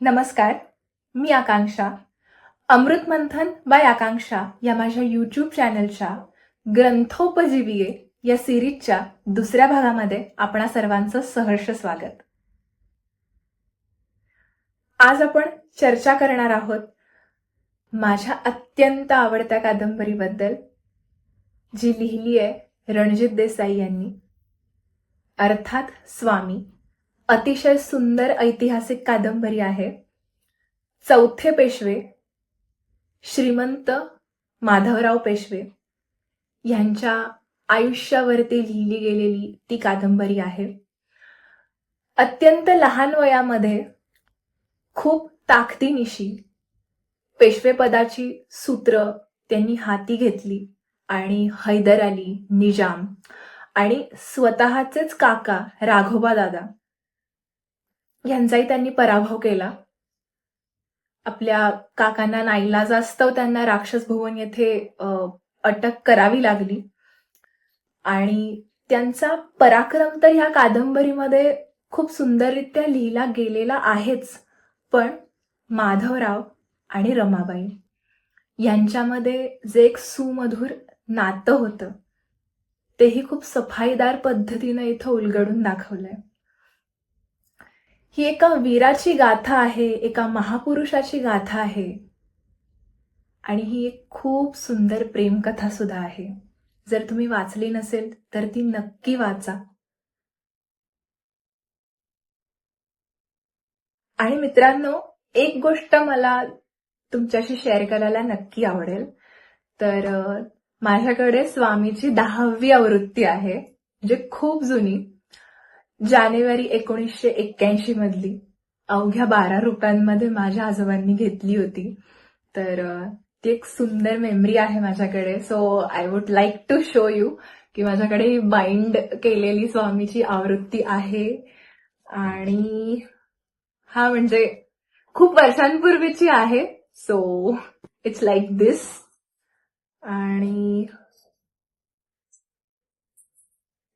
नमस्कार मी आकांक्षा. अमृत मंथन बाय आकांक्षा या माझ्या यूट्यूब चॅनलच्या ग्रंथोपजीवीये या सिरीजच्या दुसऱ्या भागामध्ये आपणा सर्वांचं सहर्ष स्वागत. आज आपण चर्चा करणार आहोत माझ्या अत्यंत आवडत्या कादंबरीबद्दल जी लिहिली आहे रणजित देसाई यांनी. अर्थात स्वामी. अतिशय सुंदर ऐतिहासिक कादंबरी आहे. चौथे पेशवे श्रीमंत माधवराव पेशवे यांच्या आयुष्यावरती लिहिली गेलेली ती कादंबरी आहे. अत्यंत लहान वयामध्ये खूप ताकदीनिशी पेशवेपदाची सूत्र त्यांनी हाती घेतली आणि हैदर अली निजाम आणि स्वतःचेच काका राघोबा दादा यांचाही त्यांनी पराभव केला. आपल्या काकांना नाईलाजास्तव त्यांना राक्षस भुवन येथे अटक करावी लागली. आणि त्यांचा पराक्रम तर ह्या कादंबरीमध्ये खूप सुंदररित्या लिहिला गेलेला आहेच. पण माधवराव आणि रमाबाई यांच्यामध्ये जे एक सुमधुर नातं होतं तेही खूप सफाईदार पद्धतीनं इथं उलगडून दाखवलंय. ही एका वीराची गाथा आहे एका महापुरुषाची गाथा आहे. आणि ही एक खूप सुंदर प्रेमकथा सुद्धा आहे. जर तुम्ही वाचली नसेल तर ती नक्की वाचा. आणि मित्रांनो एक गोष्ट मला तुमच्याशी शेअर करायला नक्की आवडेल. तर माझ्याकडे स्वामीची दहावी आवृत्ती आहे म्हणजे खूप जुनी. जानेवारी एकोणीसशे एक्क्याऐंशी मधली अवघ्या बारा रुपयांमध्ये माझ्या आजोबांनी घेतली होती. तर ती एक सुंदर मेमरी आहे माझ्याकडे. So I would like to show you की माझ्याकडे बाइंड केलेली स्वामीची आवृत्ती आहे. आणि हा म्हणजे खूप वर्षांपूर्वीची आहे. सो इट्स लाईक दिस आणि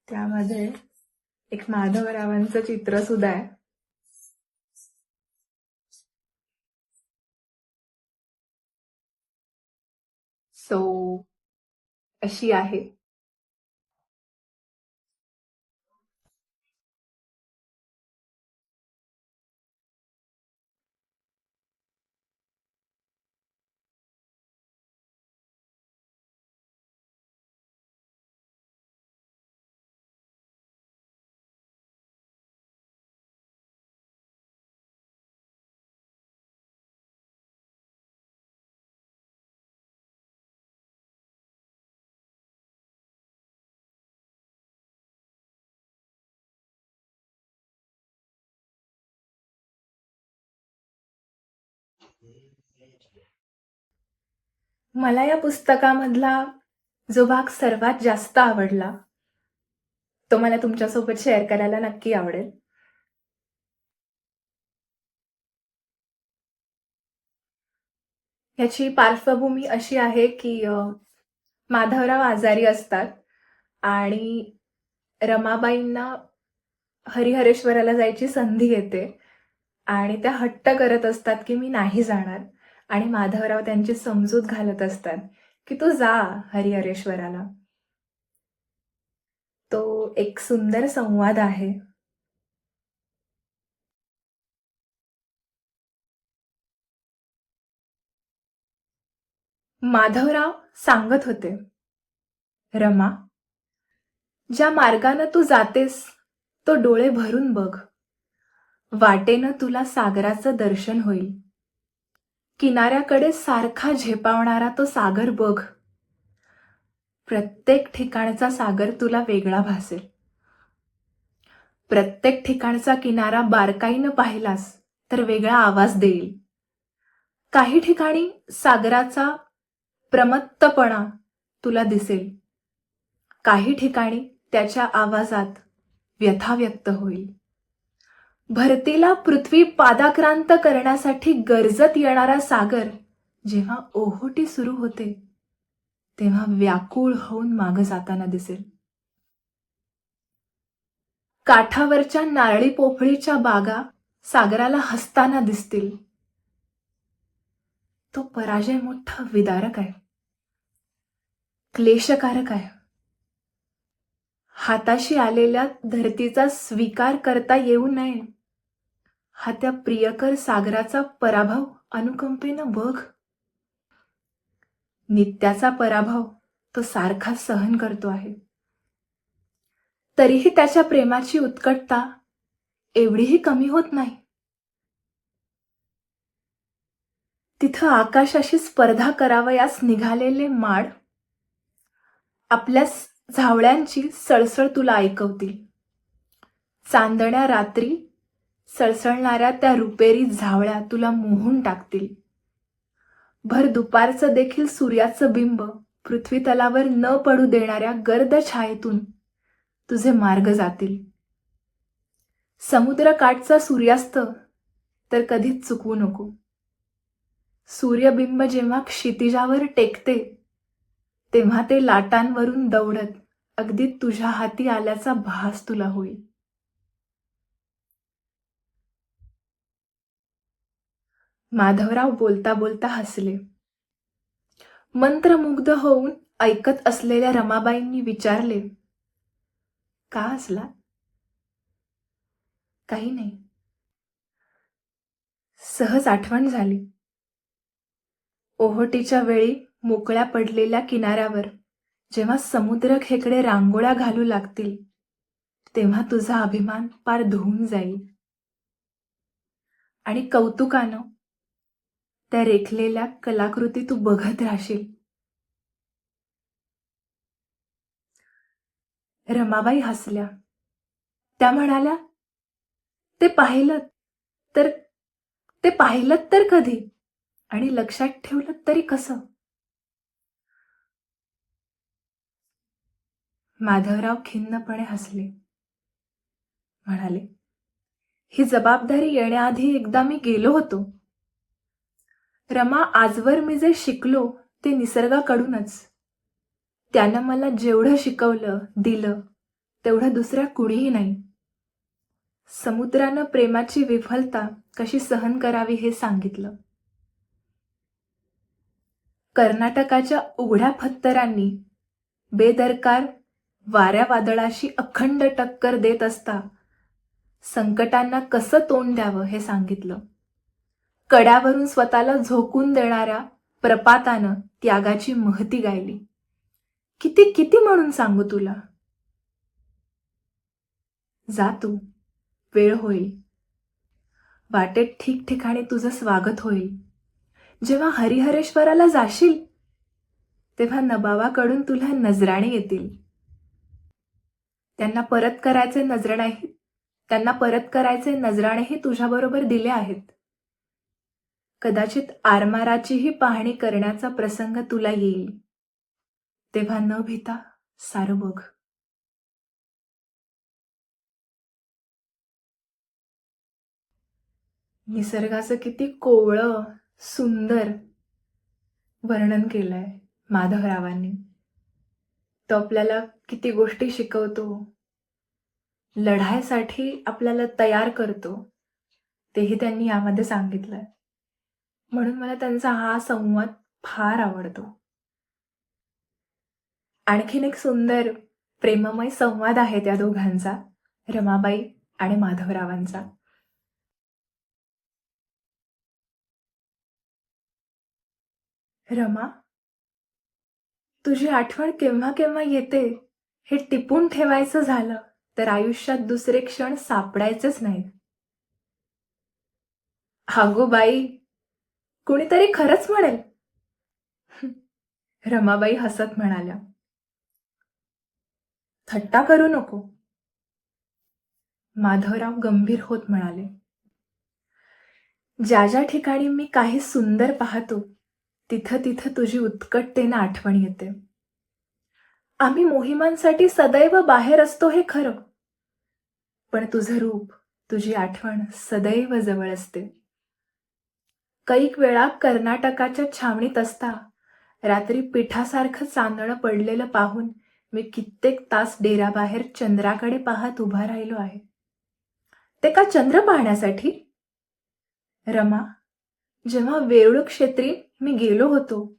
त्यामध्ये एक माधवरावांचं चित्र सुद्धा आहे. सो अशी आहे. मला या पुस्तकामधला जो भाग सर्वात जास्त आवडला तो मला तुमच्यासोबत शेअर करायला नक्की आवडेल. ह्याची पार्श्वभूमी अशी आहे की माधवराव आजारी असतात आणि रमाबाईंना हरिहरेश्वराला जायची संधी येते. आणि त्या हट्ट करत असतात की मी नाही जाणार. आणि माधवराव त्यांची समजूत घालत असतात की तू जा हरिहरेश्वराला. तो एक सुंदर संवाद आहे. माधवराव सांगत होते रमा ज्या मार्गानं तू जातेस तो डोळे भरून बघ. वाटेनं तुला सागराचं दर्शन होईल. किनाऱ्याकडे सारखा झेपावणारा तो सागर बघ. प्रत्येक ठिकाणचा सागर तुला वेगळा भासेल. प्रत्येक ठिकाणचा किनारा बारकाईनं पाहिलास तर वेगळा आवाज देईल. काही ठिकाणी सागराचा प्रमत्तपणा तुला दिसेल. काही ठिकाणी त्याच्या आवाजात व्यथा व्यक्त होईल. भरतीला पृथ्वी पादाक्रांत करण्यासाठी गरजत येणारा सागर जेव्हा ओहोटी सुरू होते तेव्हा व्याकुळ होऊन माग जाताना दिसेल. काठावरच्या नारळी पोफळीच्या बागा सागराला हसताना दिसतील. तो पराजय मोठा विदारक आहे. क्लेशकारक आहे. हाताशी आलेल्या धरतीचा स्वीकार करता येऊ नये. हा त्या प्रियकर सागराचा पराभव अनुकंपेनं बघ. नित्याचा पराभव तो सारखा सहन करतो आहे. तरीही त्याच्या प्रेमाची उत्कटता एवढीही कमी होत नाही. तिथं आकाशाशी स्पर्धा करावयास निघालेले माड आपल्या झावळ्यांची सळसळ तुला ऐकवतील. चांदण्या रात्री सळसळणाऱ्या त्या रुपेरी झावळ्या तुला मोहून टाकतील. भर दुपारचं देखील सूर्याचं बिंब पृथ्वी तलावर न पडू देणाऱ्या गर्द छायेतून तुझे मार्ग जातील. समुद्रकाठचा सूर्यास्त तर कधीच चुकवू नको. सूर्यबिंब जेव्हा क्षितिजावर टेकते तेव्हा ते लाटांवरून दौडत अगदी तुझ्या हाती आल्याचा भास तुला होईल. माधवराव बोलता बोलता हसले. मंत्रमुग्ध होऊन ऐकत असलेल्या रमाबाईंनी विचारले का हसला? काही नाही. सहज आठवण झाली. ओहोटीच्या वेळी मोकळ्या पडलेल्या किनाऱ्यावर जेव्हा समुद्र खेकडे रांगोळ्या घालू लागतील तेव्हा तुझा अभिमान पार धुवून जाईल. आणि कौतुकानं त्या रेखलेल्या कलाकृती तू बघत राहशील. रमाबाई हसल्या. त्या म्हणाल्या ते पाहिलं तर ते पाहिलं तर कधी? आणि लक्षात ठेवलं तरी कसं? माधवराव खिन्नपणे हसले. म्हणाले ही जबाबदारी येण्याआधी एकदा मी गेलो होतो. रमा आजवर मी जे शिकलो ते निसर्गाकडूनच. त्यानं मला जेवढं शिकवलं दिलं तेवढं दुसऱ्या कुणीही नाही. समुद्रानं प्रेमाची विफलता कशी सहन करावी हे सांगितलं. कर्नाटकाच्या उघड्या फत्तरांनी बेदरकार वाऱ्या वादळाशी अखंड टक्कर देत असता. संकटांना कसं तोंड द्यावं हे सांगितलं. कड्यावरून स्वतःला झोकून देणाऱ्या प्रपातानं त्यागाची महती गायली. किती किती म्हणून सांगू तुला? जा तू. वेळ होईल. वाटेत ठिकठिकाणी तुझं स्वागत होईल. जेव्हा हरिहरेश्वराला जाशील तेव्हा नबावाकडून तुला नजराणे येतील. त्यांना परत करायचे नजराणेही त्यांना परत करायचे नजराणेही तुझ्याबरोबर दिले आहेत. कदाचित आरमाराचीही पाहणी करण्याचा प्रसंग तुला येईल. तेव्हा न भीता सारं बघ. निसर्गाचं किती कोवळं सुंदर वर्णन केलंय माधवरावांनी. तो आपल्याला किती गोष्टी शिकवतो. लढाईसाठी आपल्याला तयार करतो. तेही त्यांनी यामध्ये सांगितलंय. म्हणून मला त्यांचा हा संवाद फार आवडतो. आणखीन एक सुंदर प्रेममय संवाद आहे त्या दोघांचा रमाबाई आणि माधवरावांचा. रमा तुझी आठवण केव्हा केव्हा येते हे टिपून ठेवायचं झालं तर आयुष्यात दुसरे क्षण सापडायचेच नाहीत. हागो बाई कुणीतरी खरंच म्हणेल. रमाबाई हसत म्हणाल्या. थट्टा करू नको. माधवराव गंभीर होत म्हणाले. ज्या ज्या ठिकाणी मी काही सुंदर पाहतो तिथं तिथं तुझी उत्कटतेनं आठवण येते. आम्ही मोहिमांसाठी सदैव बाहेर असतो हे खरं. पण तुझं रूप तुझी आठवण सदैव जवळ असते. कैक वेळा कर्नाटकाच्या छावणीत असता रात्री पिठासारखं चांदणं पडलेलं पाहून मी कित्येक तास डेराबाहेर चंद्राकडे पाहत उभा राहिलो आहे. ते का चंद्र पाहण्यासाठी? रमा जेव्हा वेरुळ क्षेत्री मी गेलो होतो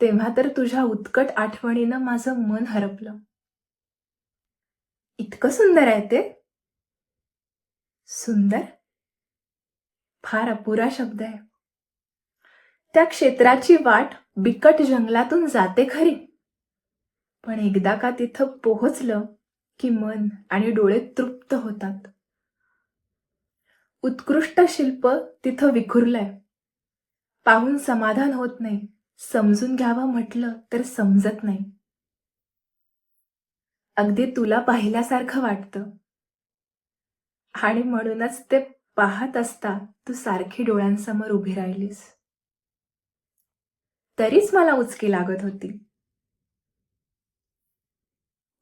तेव्हा तर तुझ्या उत्कट आठवणीनं माझं मन हरपलं. इतकं सुंदर आहे ते. सुंदर? फार अपुरा शब्द आहे. त्या क्षेत्राची वाट बिकट जंगलातून जाते खरी. पण एकदा का तिथं पोहोचलं की मन आणि डोळे तृप्त होतात. उत्कृष्ट शिल्प तिथं विखुरलंय. पाहून समाधान होत नाही. समजून घ्यावं म्हटलं तर समजत नाही. अगदी तुला पाहिल्यासारखं वाटतं. आणि म्हणूनच ते पाहत असता तू सारखी डोळ्यांसमोर उभी राहिलीस. तरीच मला उचकी लागत होती.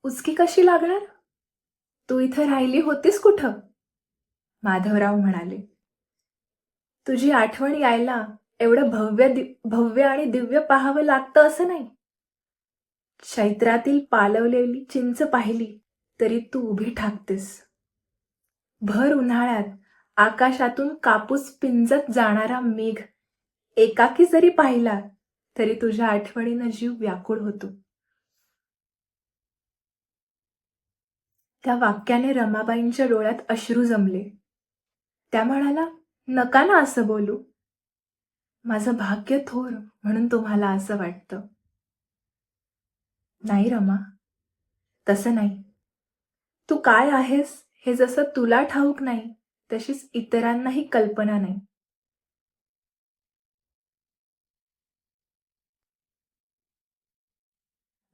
उचकी कशी लागणार? तू इथं राहिली होतीस कुठं? माधवराव म्हणाले. तुझी आठवण यायला एवढं भव्य दि- भव्य आणि दिव्य पाहावं लागतं असं नाही. चैत्रातील पालवलेली चिंच पाहिली तरी तू उभी ठाकतेस. भर उन्हाळ्यात आकाशातून कापूस पिंजत जाणारा मेघ एकाकी जरी पाहिला तरी तुझ्या आठवणीनं जीव व्याकुळ होतो. त्या वाक्याने रमाबाईंच्या डोळ्यात अश्रू जमले. त्या म्हणाला नका ना असं बोलू. माझं भाग्य थोर म्हणून तुम्हाला असं वाटतं. नाही रमा तसं नाही. तू काय आहेस हे जसं तुला ठाऊक नाही तशीच इतरांनाही कल्पना नाही.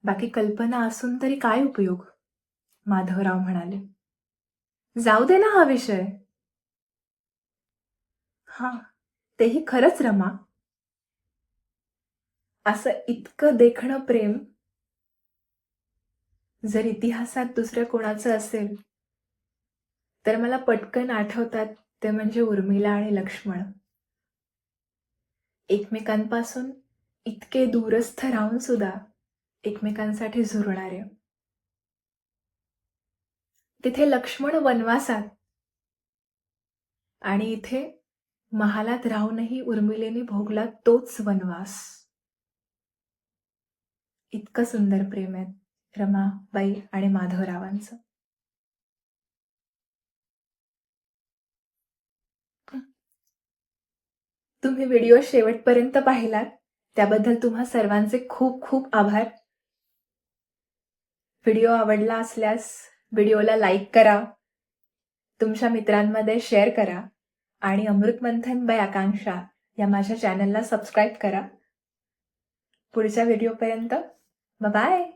बाकी कल्पना असून तरी काय उपयोग? माधवराव म्हणाले. जाऊ दे ना हा विषय. हा. तेही खरंच रमा. असं इतकं देखणं प्रेम जर इतिहासात दुसऱ्या कोणाचं असेल तर मला पटकन आठवतात ते म्हणजे उर्मिला आणि लक्ष्मण. एकमेकांपासून इतके दूरस्थ राहून सुद्धा एकमेकांसाठी झुरणारे. तिथे लक्ष्मण वनवासात आणि इथे महालात राहूनही उर्मिलेने भोगला तोच वनवास. इतकं सुंदर प्रेम आहे रमाबाई आणि माधवरावांचं. तुम्ही व्हिडिओ शेवटपर्यंत पाहिलात त्याबद्दल तुम्हा सर्वांचे खूप खूप आभार. व्हिडिओ आवडला असल्यास व्हिडिओला लाईक करा. तुमच्या मित्रांमध्ये शेअर करा. आणि अमृतमंथन बाय आकांक्षा या माझ्या चॅनलला सबस्क्राईब करा. पुढच्या व्हिडिओपर्यंत बाय